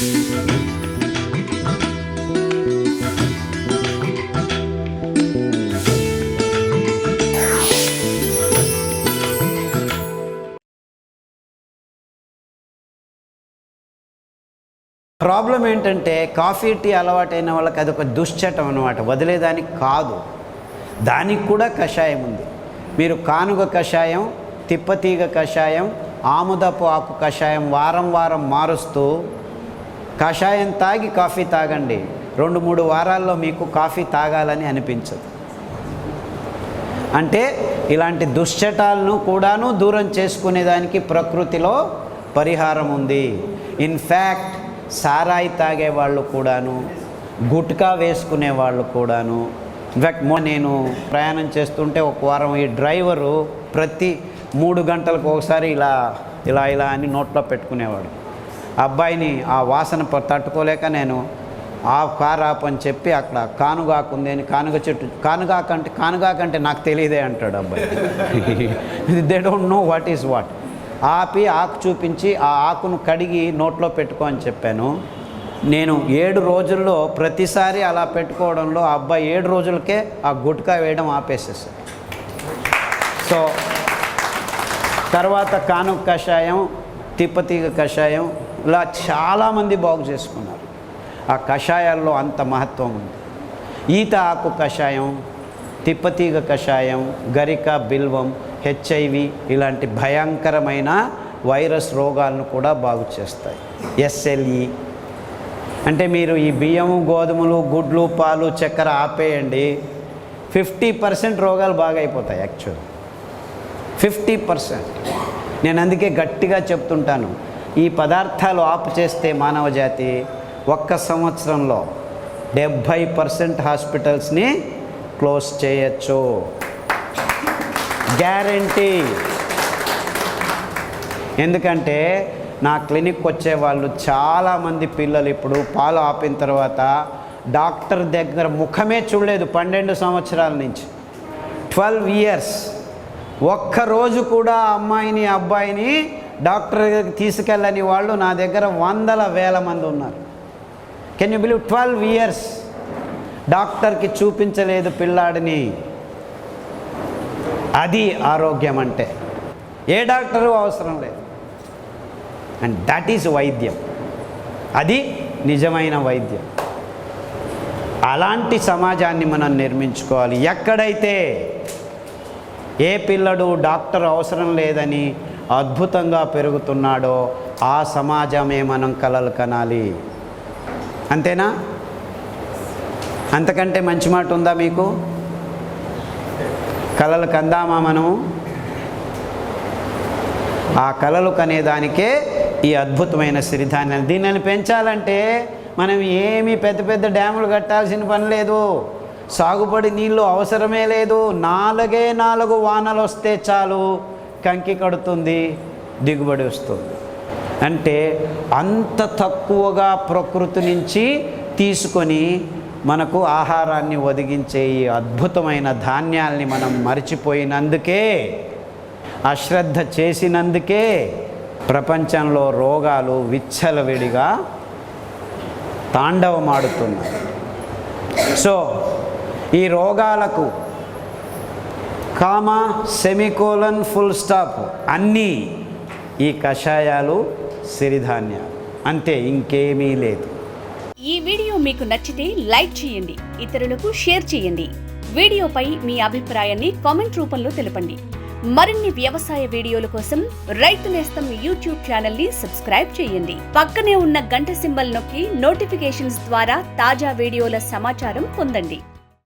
Problem ఏంటంటే coffee tea అలవాటైన వాళ్ళకి అది ఒక దుశ్చటం అనమాట వదిలేదానికి కాదు. దానికి కూడా కషాయం ఉంది. మీరు కానుగ కషాయం తిప్పతీగ కషాయం ఆముదపు ఆకు కషాయం వారం వారం మారుస్తూ కషాయం తాగి కాఫీ తాగండి. రెండు మూడు వారాల్లో మీకు కాఫీ తాగాలని అనిపించదు. అంటే ఇలాంటి దుశ్చటాలను కూడాను దూరం చేసుకునేదానికి ప్రకృతిలో పరిహారం ఉంది. ఇన్ఫ్యాక్ట్ సారాయి తాగే వాళ్ళు కూడాను గుట్కా వేసుకునే వాళ్ళు కూడాను ఇన్ఫ్యాక్ట్ మో నేను ప్రయాణం చేస్తుంటే ఒక వారం ఈ డ్రైవరు ప్రతి మూడు గంటలకు ఒకసారి ఇలా ఇలా ఇలా అని నోట్లో పెట్టుకునేవాడు. అబ్బాయిని ఆ వాసన తట్టుకోలేక నేను ఆ కార్ ఆపని చెప్పి అక్కడ కానుగాకు ఉంది అని కానుగ చెట్టు కానుగాకంటే కానుగాకంటే నాకు తెలియదే అంటాడు అబ్బాయి. They don't know what is what ఆపి ఆకు చూపించి ఆ ఆకును కడిగి నోట్లో పెట్టుకో అని చెప్పాను. నేను ఏడు రోజుల్లో ప్రతిసారి అలా పెట్టుకోవడంలో ఆ అబ్బాయి ఏడు రోజులకే ఆ గుట్కా వేయడం ఆపేసేసాడు. సో తర్వాత కానుక కషాయం తిప్పతీగ కషాయం ఇలా చాలామంది బాగు చేసుకున్నారు. ఆ కషాయాల్లో అంత మహత్వం ఉంది. ఈత ఆకు కషాయం తిప్పతీగ కషాయం గరిక బిల్వం హెచ్ఐవి ఇలాంటి భయంకరమైన వైరస్ రోగాలను కూడా బాగు చేస్తాయి. ఎస్ఎల్ఈ అంటే మీరు ఈ బియ్యము గోధుమలు గుడ్లు పాలు చక్కెర ఆపేయండి. ఫిఫ్టీ పర్సెంట్ రోగాలు బాగా అయిపోతాయి యాక్చువల్. Fifty percent. నేను అందుకే గట్టిగా చెప్తుంటాను. ఈ పదార్థాలు ఆపు చేస్తే మానవ జాతి ఒక్క సంవత్సరంలో డెబ్భై పర్సెంట్ హాస్పిటల్స్ని క్లోజ్ చేయొచ్చు. గ్యారంటీ. ఎందుకంటే నా క్లినిక్ వచ్చే వాళ్ళు చాలామంది పిల్లలు ఇప్పుడు పాలు ఆపిన తర్వాత డాక్టర్ దగ్గర ముఖమే చూడలేదు పన్నెండు సంవత్సరాల నుంచి. Twelve years. ఒక్కరోజు కూడా అమ్మాయిని అబ్బాయిని డాక్టర్ తీసుకెళ్ళని వాళ్ళు నా దగ్గర వందల వేల మంది ఉన్నారు. Can you believe twelve years డాక్టర్కి చూపించలేదు పిల్లాడిని. అది ఆరోగ్యం అంటే. ఏ డాక్టరు అవసరం లేదు. అండ్ దట్ ఈజ్ వైద్యం. అది నిజమైన వైద్యం. అలాంటి సమాజాన్ని మనం నిర్మించుకోవాలి. ఎక్కడైతే ఏ పిల్లడు డాక్టర్ అవసరం లేదని అద్భుతంగా పెరుగుతున్నాడో ఆ సమాజమే మనం కలలు కనాలి. అంతేనా? అంతకంటే మంచి మాట ఉందా మీకు? కలలు కందామా మనము? ఆ కలలు కనేదానికే ఈ అద్భుతమైన సిరిధాన్యాలు. దీనిని పెంచాలంటే మనం ఏమీ పెద్ద పెద్ద డ్యాములు కట్టాల్సిన పని లేదు. సాగుబడి నీళ్ళు అవసరమే లేదు. నాలుగే నాలుగు వానలు వస్తే చాలు. కంకి కడుతుంది దిగుబడి వస్తుంది. అంటే అంత తక్కువగా ప్రకృతి నుంచి తీసుకొని మనకు ఆహారాన్ని ఒదిగించే ఈ అద్భుతమైన ధాన్యాల్ని మనం మర్చిపోయినందుకే అశ్రద్ధ చేసినందుకే ప్రపంచంలో రోగాలు విచ్చలవిడిగా తాండవమాడుతున్నాయి. సో ఈ రోగాలకు కామా సెమికోలన్ ఫుల్ స్టాప్. అన్నీ ఈ కషాయాలు సిరిధాన్యాలు. అంతే ఇంకేమీ లేదు. ఈ వీడియో మీకు నచ్చితే లైక్ చేయండి ఇతరులకు షేర్ చేయండి. వీడియోపై మీ అభిప్రాయాన్ని కామెంట్ రూపంలో తెలపండి. మరిన్ని వ్యవసాయ వీడియోల కోసం రైతు నేస్తం యూట్యూబ్ ఛానల్ని సబ్స్క్రైబ్ చేయండి. పక్కనే ఉన్న గంట సింబల్ నొక్కి నోటిఫికేషన్స్ ద్వారా తాజా వీడియోల సమాచారం పొందండి.